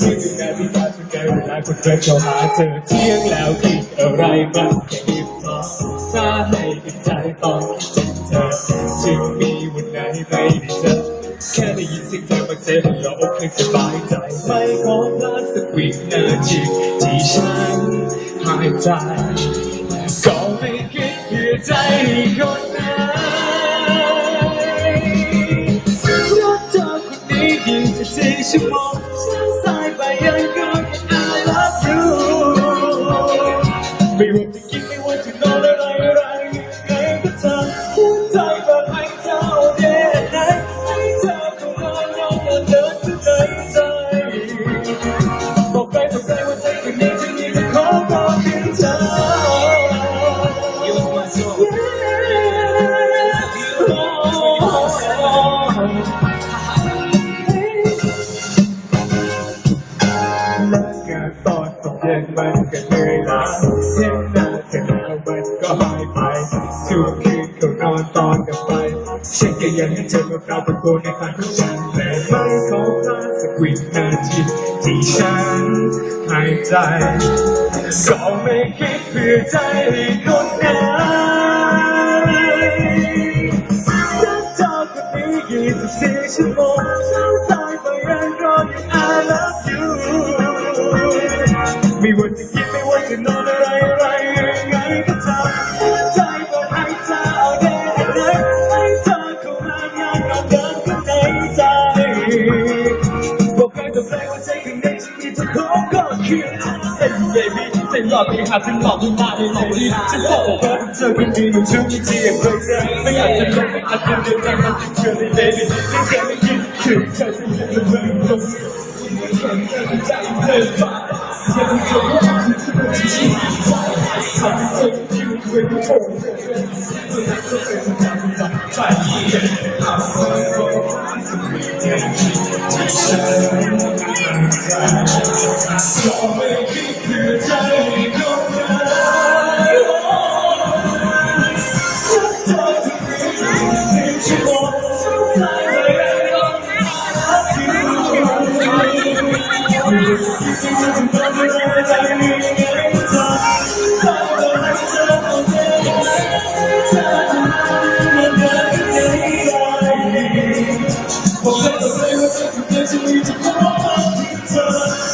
คิดถึงแม้พี่ตาทุกแก่เดินเข้าหาเธอเที่ยงแล้วคิดอะไรมางแค่ยิบมองถ้าให้ติดใจตองคิดถึงเธอจึงมีวันไหนไม่ได้เจอแค่ได้ยินเสียงเธอมาเซฟเราอกให้สบายใจ ไม่ขอพลาดสักวินาทีที่ฉันหายใจ New และการตอนตกเย็นมันก็เหนื่อยล้าเห็นหน้าเธอแล้วมันก็หายไปทุกคืนเขานอนตอนกลับไปฉันก็ยังให้เธอมาปรากฏตัวในฝันของฉันและไม่ขอพลาดสักวินาทีที่ฉันหายใจก็ไม่คิดเพื่อใจคนไหน I I love you. Give, me what you know. 你这猴哥我给你唱的歌 lady magic 还是老兵大力水平不服气还是得跟着音乐节奏继续往前走不要在乎那些问题没出现就在眼前奇迹时刻你依然清醒着我们依然是那么年轻漂亮的样子你我演的全是假的退化你看不见我双手自负的心像火柴借助一路的温柔迫不及待地跳入水中央再次感受到快乐的甜蜜的感觉 Well, that's the same as if you did to me to come on,